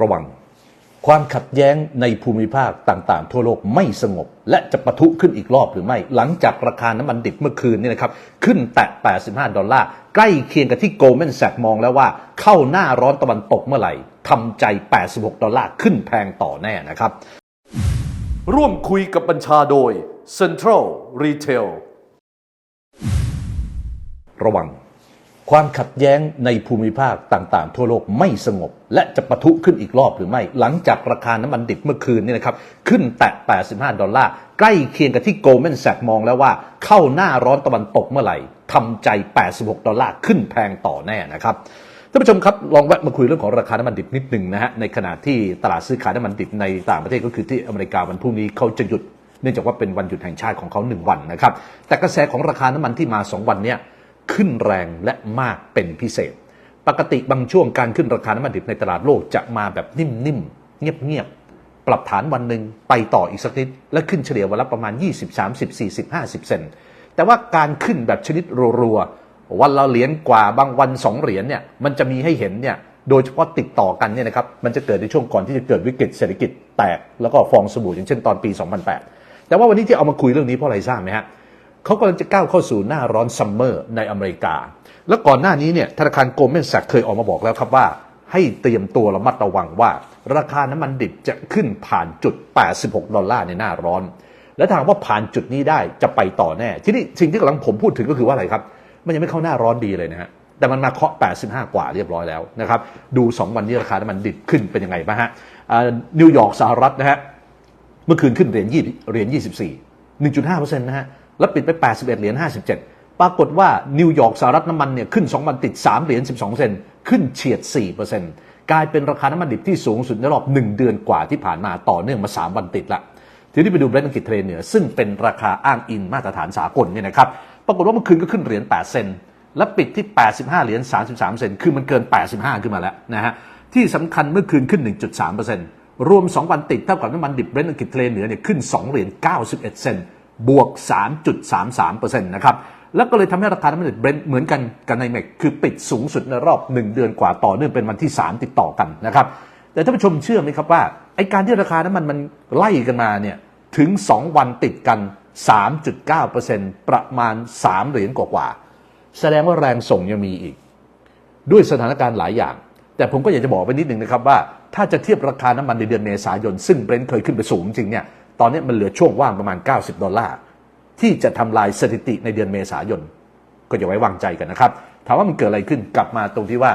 ระวัง ความขัดแย้งในภูมิภาคต่างๆ ทั่วโลกไม่สงบ และจะปะทุขึ้นอีกรอบหรือไม่ หลังจากราคาน้ำมันดิบเมื่อคืนนี่นะครับ ขึ้นแตะ 85 ดอลลาร์ ใกล้เคียงกับที่โกลแมนแซกมองแล้วว่า เข้าหน้าร้อนตะวันตกเมื่อไหร่ทำใจ 86 ดอลลาร์ขึ้นแพงต่อแน่นะครับ ร่วมคุยกับบัญชาโดย Central Retail ระวัง ความขัดแย้งในภูมิภาคต่างๆ ทั่วโลกไม่สงบ และจะปะทุขึ้นอีกรอบหรือไม่ หลังจากราคาน้ำมันดิบเมื่อคืนนี่นะครับ ขึ้นแตะ 85 ดอลลาร์ ใกล้เคียงกับที่โกลแมนแซกมองแล้วว่า เข้าหน้าร้อนตะวันตกเมื่อไหร่ทำใจ 86 ดอลลาร์ขึ้นแพงต่อแน่นะครับท่านผู้ชมครับ ลองแวะมาคุยเรื่องของราคาน้ำมันดิบนิดหนึ่งนะฮะในขณะที่ตลาดซื้อขายน้ำมันดิบในต่างประเทศก็คือที่อเมริกาวันพรุ่งนี้เขาจะหยุดเนื่องจากว่าเป็นวันหยุดแห่งชาติของเขาหนึ่งวันนะครับแต่กระแสของราคาน้ำมันที่มาสองวันเนี้ย ขึ้นแรงและมากเป็นพิเศษ ปกติบางช่วงการขึ้นราคาน้ำมันดิบในตลาดโลกจะมาแบบนิ่มๆ เงียบๆ ปรับฐานวันหนึ่งไปต่ออีกสักนิด และขึ้นเฉลี่ยวันละประมาณ 20 30 40 50 เซนแต่ว่าการขึ้นแบบชนิดรัวๆ วันละเหรียญกว่าบางวัน 2 เหรียญเนี่ยมันจะมีให้เห็นเนี่ยโดยเฉพาะติดต่อกันเนี่ยนะครับมันจะเกิดในช่วงก่อนที่จะเกิดวิกฤตเศรษฐกิจแตกแล้วก็ฟองสบู่อย่างเช่นตอนปี 2008 แต่ว่าวันนี้ที่เอามาคุยเรื่องนี้เพราะอะไรทราบไหมฮะ เขากำลังจะก้าวเข้าสู่หน้าร้อนซัมเมอร์ในอเมริกา แล้วก่อนหน้านี้เนี่ยธนาคารโกลแมนแซกเคยออกมาบอกแล้วครับว่า ให้เตรียมตัวระมัดระวังว่า ราคาน้ำมันดิบจะขึ้นผ่านจุด 86 ดอลลาร์ในหน้าร้อน และถาหากว่าผ่านจุดนี้ได้จะไปต่อแน่ ทีนี้สิ่งที่กำลังผมพูดถึงก็คือว่าอะไรครับ มันยังไม่เข้าหน้าร้อนดีเลยนะฮะแต่มันมาเคาะ 85 กว่าเรียบร้อยแล้วนะครับ ดู 2 วันนี้ราคาน้ำมันดิบขึ้นเป็นยังไงบ้างฮะนิวยอร์กสหรัฐนะฮะ เมื่อคืนขึ้นเหรียญยี่เหรียญ24 1.5%นะฮะ แล้วปิดไป 81 เหรียญ 57 ปรากฏว่านิวยอร์กสหรัฐน้ำมันเนี่ยขึ้น 2 วันติด 3 เหรียญ 12 เซนขึ้นเฉียด 4%กลายเป็นราคาน้ำมันดิบที่สูงสุดในรอบ 1 เดือนกว่าที่ผ่านมาต่อเนื่องมา 3 วันติดละทีนี้ไปดูเบรนท์อังกฤษเทรนเหนือซึ่งเป็นราคาอ้างอิงมาตรฐานสากลเนี่ยนะครับปรากฏว่าเมื่อคืนก็ขึ้นเหรียญ 8 เซนและปิดที่ 85 เหรียญ 33 เซนคือมันเกิน 85 ขึ้นมาแล้วนะฮะที่สำคัญเมื่อคืนขึ้น 1.3%รวม 2 วันติดเท่ากับน้ำมันดิบเบรนท์อังกฤษเทรนเหนือเนี่ยขึ้น 2 เหรียญ 91 เซน บวก 3.33%นะครับ แล้วก็เลยทำให้ราคาน้ำมันดิบเบรนท์เหมือนกันกันในเมกคือปิดสูงสุดในรอบ 1 เดือนกว่าต่อเนื่องเป็นวันที่ 3 ติดต่อกันนะครับ แต่ท่านผู้ชมเชื่อไหมครับว่าไอการที่ราคาน้ำมันมันไล่กันมาเนี่ยถึง 2 วันติดกัน 3.9%ประมาณ 3 เหรียญกว่าๆแสดงว่าแรงส่งยังมีอีก ด้วยสถานการณ์หลายอย่าง แต่ผมก็อยากจะบอกไปนิดหนึ่งนะครับว่าถ้าจะเทียบราคาน้ำมันในเดือนเมษายน ซึ่งเบรนท์เคยขึ้นไปสูงจริงเนี่ย ตอนนี้มันเหลือช่วงว่างประมาณ 90 ดอลลาร์ที่จะทำลายสถิติในเดือนเมษายน ก็อย่าไว้วางใจกันนะครับ ถามว่ามันเกิดอะไรขึ้นกลับมาตรงที่ว่า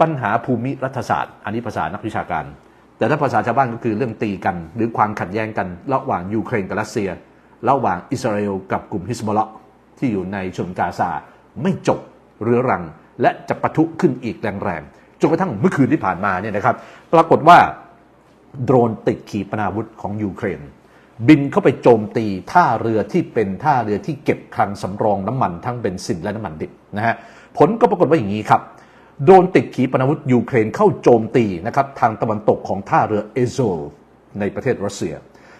ปัญหาภูมิรัฐศาสตร์ อันนี้ภาษานักวิชาการ แต่ถ้าภาษาชาวบ้านก็คือเรื่องตีกัน หรือความขัดแย้งกัน ระหว่างยูเครนกับรัสเซีย ระหว่างอิสราเอลกับกลุ่มฮิสบอลละที่อยู่ในชนกาซาไม่จบเรื้อรัง และจะปะทุขึ้นอีกแรงๆจนกระทั่งเมื่อคืนที่ผ่านมาเนี่ยนะครับ ปรากฏว่า โดรนติดขีปนาวุธของยูเครน บินเข้าไปโจมตีท่าเรือที่เป็นท่าเรือที่เก็บคลังสำรองน้ำมันทั้งเบนซินและน้ำมันดิบนะฮะผลก็ปรากฏว่าอย่างนี้ครับโดนติดขีปนาวุธยูเครนเข้าโจมตีนะครับทางตะวันตกของท่าเรือเอโซลในประเทศรัสเซีย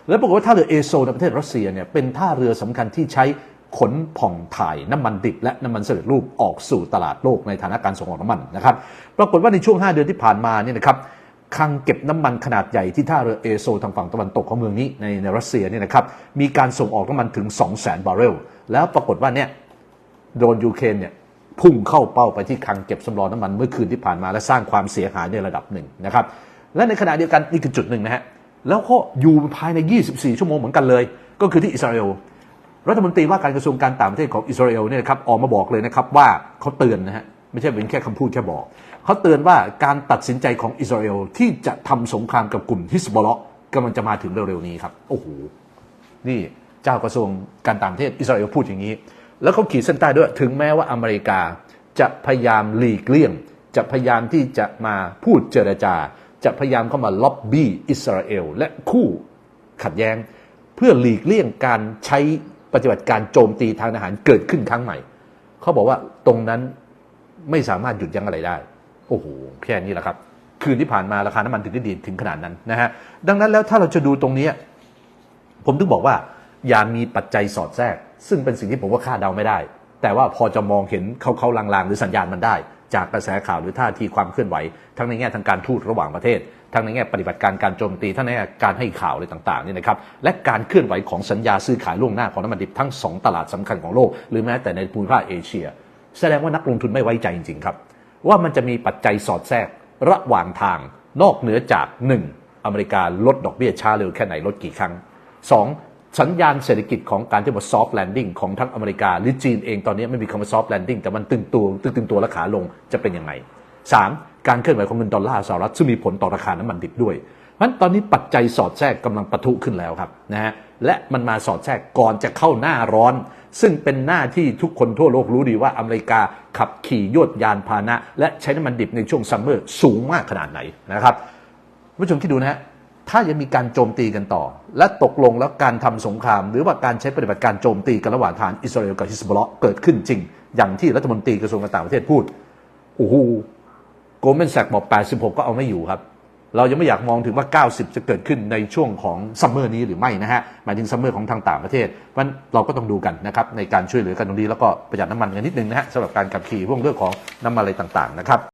แล้วปรากฏว่าท่าเรือเอโซลในประเทศรัสเซียเนี่ยเป็นท่าเรือสำคัญที่ใช้ขนผ่องถ่ายน้ำมันดิบ และน้ำมันสำเร็จรูปออกสู่ตลาดโลกในฐานะการส่งออกน้ำมันนะครับ ปรากฏว่าในช่วง 5 เดือนที่ผ่านมาเนี่ยนะครับ คลังเก็บน้ำมันขนาดใหญ่ที่ท่าเรือเอโซทางฝั่งตะวันตกของเมืองนี้ในในรัสเซียเนี่ยนะครับมีการส่งออกน้ำมันถึง 2 0 0 0 0 0 บาร์เรล แล้วปรากฏว่าเนี่ยโดนยูเครนเนี่ยพุ่งเข้าเป้าไปที่คลังเก็บสำรองน้ำมันเมื่อคืนที่ผ่านมาและสร้างความเสียหายในระดับหนึ่งนะครับและในขณะเดียวกันนี่คือจุดหนึ่งนะฮะแล้วก็อยู่ภายใน 24 ชั่วโมงเหมือนกันเลย ก็คือที่อิสราเอลรัฐมนตรีว่าการกระทรวงการต่างประเทศของอิสราเอลเนี่ยนะครับออกมาบอกเลยนะครับว่าเขาเตือนนะฮะ ไม่ใช่เป็นแค่คำพูดแค่บอกเขาเตือนว่าการตัดสินใจของอิสราเอลที่จะทำสงครามกับกลุ่มฮิสบอลกำลังจะมาถึงเร็วๆนี้ครับ โอ้โห นี่เจ้ากระทรวงการต่างประเทศอิสราเอลพูดอย่างนี้ แล้วเขาขีดเส้นใต้ด้วยถึงแม้ว่าอเมริกาจะพยายามหลีกเลี่ยง จะพยายามที่จะมาพูดเจรจา จะพยายามเข้ามาล็อบบี้อิสราเอลและคู่ขัดแย้ง เพื่อหลีกเลี่ยงการใช้ปฏิบัติการโจมตีทางทหารเกิดขึ้นครั้งใหม่ เขาบอกว่าตรงนั้น ไม่สามารถหยุดยั้งอะไรได้ โอ้โหแค่นี้แหละครับ คืนที่ผ่านมาราคาน้ำมันถึงได้ดีถึงขนาดนั้นนะฮะดังนั้นแล้วถ้าเราจะดูตรงนี้ ผมถึงบอกว่า อย่ามีปัจจัยสอดแทรก ซึ่งเป็นสิ่งที่ผมว่าคาดเดาไม่ได้ แต่ว่าพอจะมองเห็นเขาเขาลางๆ หรือสัญญาณมันได้ จากกระแสข่าวหรือท่าทีความเคลื่อนไหว ทั้งในแง่ทางการทูตระหว่างประเทศทั้งในแง่ปฏิบัติการการโจมตี ทั้งในแง่การให้ข่าวอะไรต่างๆนี่นะครับ และการเคลื่อนไหวของสัญญาซื้อขายล่วงหน้าของน้ำมันดิบทั้งสองตลาดสำคัญของโลก หรือแม้แต่ในภูมิภาคเอเชีย แสดงว่านักลงทุนไม่ไว้ใจจริงๆครับ ว่ามันจะมีปัจจัยสอดแทรกระหว่างทางนอกเหนือจาก 1. อเมริกาลดดอกเบี้ยช้าเร็วแค่ไหนลดกี่ครั้ง 2. สัญญาณเศรษฐกิจของการที่บอกซอฟต์แลนดิ้งของทั้งอเมริกา หรือจีนเองตอนนี้ไม่มีคำว่าซอฟต์แลนดิ้งแต่มันตึงตัวตึงตึงตัวและขาลงจะเป็นยังไง 3. การเคลื่อนไหวของเงินดอลลาร์สหรัฐซึ่งมีผลต่อราคาน้ำมันดิบด้วยเพราะฉะนั้นตอนนี้ปัจจัยสอดแทรกกำลังปะทุขึ้นแล้วครับนะฮะและมันมาสอดแทรกก่อนจะเข้าหน้าร้อน ซึ่งเป็นหน้าที่ทุกคนทั่วโลกรู้ดีว่าอเมริกาขับขี่ยวดยานพาหนะ และใช้น้ำมันดิบในช่วงซัมเมอร์สูงมากขนาดไหนนะครับผู้ชมคิดดูนะฮะถ้ายังมีการโจมตีกันต่อ และตกลงแล้วการทำสงคราม หรือว่าการใช้ปฏิบัติการโจมตีกันระหว่างทารอิสราเอลกับฮิสบอลเกิดขึ้นจริง อย่างที่รัฐมนตรีกระทรวงการต่างประเทศพูดโอ้โหโกลแมนแซกบอก 86 ก็เอาไม่อยู่ครับ เรายังไม่อยากมองถึงว่า 90 จะเกิดขึ้นในช่วงของซัมเมอร์นี้หรือไม่นะฮะหมายถึงซัมเมอร์ของทางต่างประเทศวันเราก็ต้องดูกันนะครับในการช่วยเหลือกันตรงนี้แล้วก็ประหยัดน้ำมันกันนิดนึงนะฮะสำหรับการขับขี่พวกเรื่องของน้ำมันอะไรต่างๆนะครับ